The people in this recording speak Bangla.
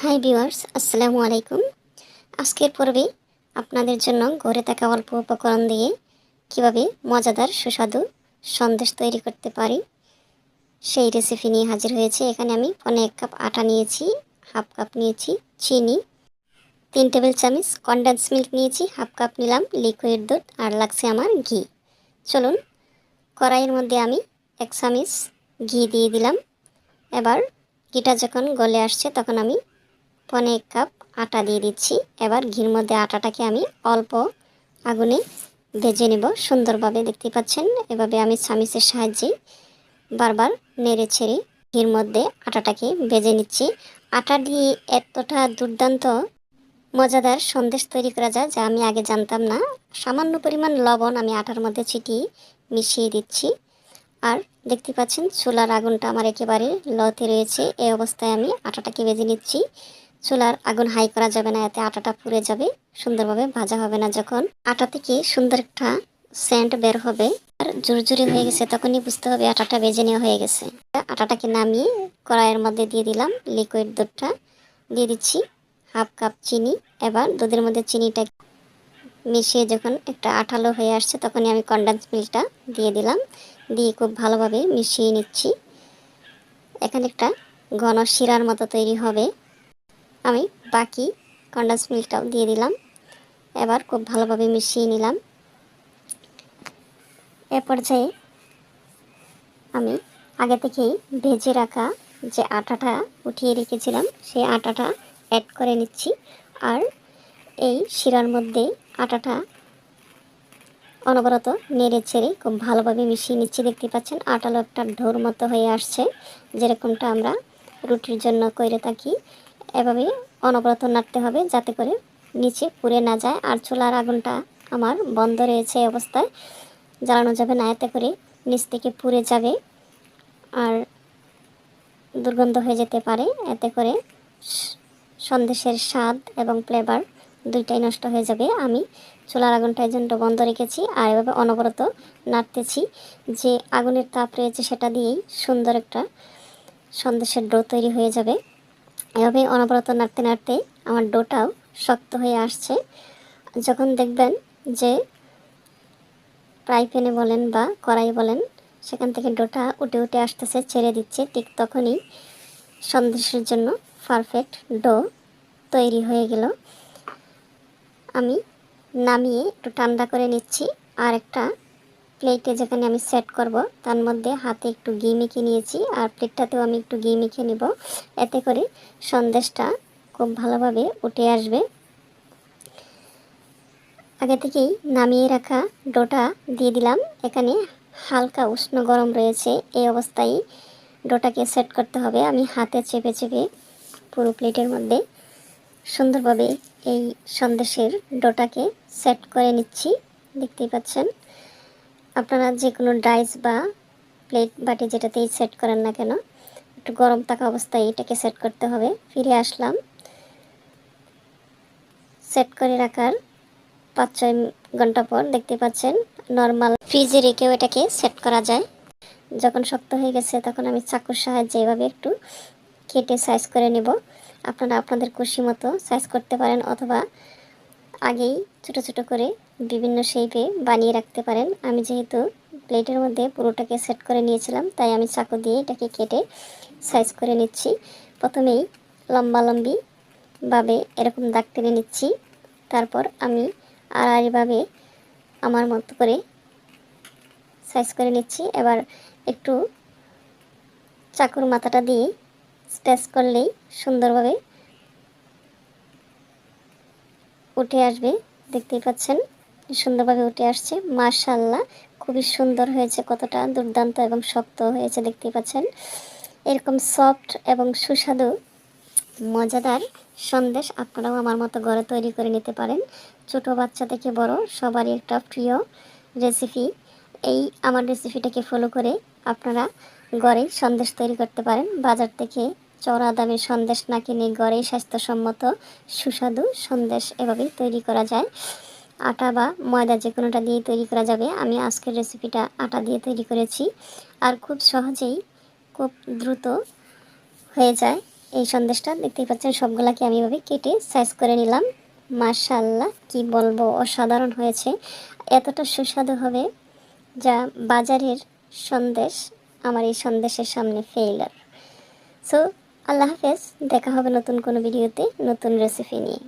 হাই ভিউয়ার্স আসসালামু আলাইকুম আজকের পর্বে আপনাদের জন্য ঘরে থাকা অল্প উপকরণ দিয়ে কীভাবে মজাদার সুস্বাদু সন্দেশ তৈরি করতে পারি সেই রেসিপি নিয়ে হাজির হয়েছে। এখানে আমি পনে এক কাপ আটা নিয়েছি, হাফ কাপ নিয়েছি চিনি, তিন টেবিল চামচ কনডেন্স মিল্ক নিয়েছি, হাফ কাপ নিলাম লিকুইড দুধ আর লাগছে আমার ঘি। চলুন, কড়াইয়ের মধ্যে আমি এক চামচ ঘি দিয়ে দিলাম। এবার ঘিটা যখন গলে আসছে তখন আমি পনে এক কাপ, আটা দিয়ে দিচ্ছি। এবার ঘির মধ্যে আটাটাকে আমি অল্প আগুনে ভেজে নেব। সুন্দরভাবে দেখতে পাচ্ছেন? এভাবে আমি চামিচের সাহায্যে বারবার নেড়ে ছেড়ে ঘির মধ্যে আটাটাকে ভেজে নিচ্ছি। আটা দিয়ে এতটা দুর্দান্ত, মজাদার সন্দেশ তৈরি করা যায় যা আমি আগে জানতাম না। সামান্য পরিমাণ লবণ আমি আটার মধ্যে ছিটিয়ে মিশিয়ে দিচ্ছি। আর দেখতে পাচ্ছেন? চুলার আগুনটা আমার একেবারে লতে রয়েছে। এই অবস্থায় আমি আটাটাকে ভেজে নিচ্ছি। চুলার আগুন হাই করা যাবে না, এতে আটাটা পুড়ে যাবে, সুন্দরভাবে ভাজা হবে না। যখন আটা থেকে সুন্দর একটা সেন্ট বের হবে, আর জোরজোরে হয়ে গেছে, তখনই বুঝতে হবে আটাটা ভেজে নেওয়া হয়ে গেছে। আটাটাকে নামিয়ে কড়াইয়ের মধ্যে দিয়ে দিলাম লিকুইড দুধটা। দিয়ে দিচ্ছি হাফ কাপ চিনি। এবার দুধের মধ্যে চিনিটা মিশিয়ে যখন একটা আঠালো হয়ে আসছে, তখনই আমি কন্ডেন্স মিল্কটা দিয়ে দিলাম। দিয়ে খুব ভালোভাবে মিশিয়ে নিচ্ছি। এখানে একটা ঘন শিরার মতো তৈরি হবে। আমি বাকি কন্ডেন্স মিল্কটাও দিয়ে দিলাম। এবার খুব ভালোভাবে মিশিয়ে নিলাম। এ পর্যায়ে আমি আগে থেকেই ভেজে রাখা যে আটাটা উঠিয়ে রেখেছিলাম, সেই আটাটা অ্যাড করে নিচ্ছি। আর এই শিরার মধ্যে আটাটা অনবরত নেড়ে ছেড়ে খুব ভালোভাবে মিশিয়ে নিচ্ছি। দেখতে পাচ্ছেন, আটালো একটা ঢোর মতো হয়ে আসছে। যেরকমটা আমরা রুটির জন্য করে থাকি। এভাবে অনবরত নাড়তে হবে যাতে করে নিচে পুড়ে না যায়। আর চুলার আগুনটা আমার বন্ধ রয়েছে অবস্থায়। জ্বালানো যাবে না, এতে করে নিচ থেকে পুড়ে যাবে আর দুর্গন্ধ হয়ে যেতে পারে। এতে করে সন্দেশের স্বাদ এবং ফ্লেভার দুইটাই নষ্ট হয়ে যাবে। আমি চুলার আগুনটা জন্য বন্ধ রেখেছি আর এভাবে অনবরত নাড়তেছি। যে আগুনের তাপ রয়েছে সেটা দিয়েই সুন্দর একটা সন্দেশের ডো তৈরি হয়ে যাবে। এভাবে অনবরত নাড়তে নাড়তে আমার ডোটাও শক্ত হয়ে আসছে। যখন দেখবেন যে ফ্রাই প্যানে বলেন বা কড়াই বলেন, সেখান থেকে ডোটা উঠে উঠে আসতেছে, ছেড়ে দিচ্ছে, ঠিক তখনই সন্দেশের জন্য পারফেক্ট ডো তৈরি হয়ে গেল। আমি নামিয়ে একটু ঠান্ডা করে নিচ্ছি আর একটা প্লেটে যেখানে আমি সেট করব, তার মধ্যে হাতে একটু ঘি মেখে নিয়েছি, আর প্লেটটাতেও আমি একটু ঘি মেখে নিব। এতে করে সন্দেশটা খুব ভালোভাবে উঠে আসবে। আগে থেকেই নামিয়ে রাখা ডোটা দিয়ে দিলাম। এখানে হালকা উষ্ণ গরম রয়েছে, এই অবস্থায় ডোটাকে সেট করতে হবে। আমি হাতে চেপে চেপে পুরো প্লেটের মধ্যে সুন্দরভাবে এই সন্দেশের ডোটাকে সেট করে নিচ্ছি। দেখতেই পাচ্ছেন? আপনারা যে কোনো ডাইস বা প্লেট, বাটি যেটাতেই সেট করেন না কেন, একটু গরম থাকা অবস্থায় এটাকে সেট করতে হবে। ফিরে আসলাম। সেট করে রাখার পাঁচ ছয় ঘণ্টা পর দেখতে পাচ্ছেন, নর্মাল ফ্রিজে রেখেও এটাকে সেট করা যায়। যখন শক্ত হয়ে গেছে তখন আমি চাকুর সাহায্যে এভাবে একটু কেটে সাইজ করে নেব। আপনারা আপনাদের খুশি মতো সাইজ করতে পারেন অথবা আগেই ছোট ছোট করে বিভিন্ন শেপে বানিয়ে রাখতে পারেন। আমি যেহেতু প্লেটের মধ্যে পুরোটাকে সেট করে নিয়েছিলাম, তাই আমি চাকু দিয়ে এটাকে কেটে সাইজ করে নিচ্ছি। প্রথমেই লম্বা লম্বিভাবে এরকম দাগ টেনে নিচ্ছি। তারপর আমি আড়াআড়িভাবে আমার মতো করে সাইজ করে নিচ্ছি। এবার একটু চাকুর মাথাটা দিয়ে স্ট্রেচ করলেই সুন্দরভাবে উঠে আসবে, দেখতেই পাচ্ছেন। সুন্দরভাবে উঠে আসছে মার্শাল্লাহ খুবই সুন্দর হয়েছে, কতটা দুর্দান্ত এবং শক্ত হয়েছে, দেখতেই পাচ্ছেন। এরকম সফট এবং সুস্বাদু, মজাদার সন্দেশ আপনারাও আমার মতো ঘরে তৈরি করে নিতে পারেন। ছোট বাচ্চা থেকে বড়, সবারই একটা প্রিয় রেসিপি এই আমার রেসিপিটাকে ফলো করে আপনারা ঘরে সন্দেশ তৈরি করতে পারেন। বাজার থেকে চড়া দামি সন্দেশ না কিনে গড়েই স্বাস্থ্যসম্মত, সুস্বাদু সন্দেশ এভাবেই তৈরি করা যায়। আটা বা ময়দা যে কোনোটা দিয়ে তৈরি করা যাবে। আমি আজকের রেসিপিটা আটা দিয়ে তৈরি করেছি। আর খুব সহজেই খুব দ্রুত হয়ে যায় এই সন্দেশটা। দেখতেই পাচ্ছেন সবগুলাকে আমি এভাবে কেটে সাইজ করে নিলাম। মার্শাল্লাহ কি বলব, অসাধারণ হয়েছে। এতটা সুস্বাদু হবে যা বাজারের সন্দেশ, আমার এই সন্দেশের সামনে ফেইলার সো আল্লাহ হাফেজ দেখা হবে নতুন কোনো ভিডিওতে নতুন রেসিপি নিয়ে।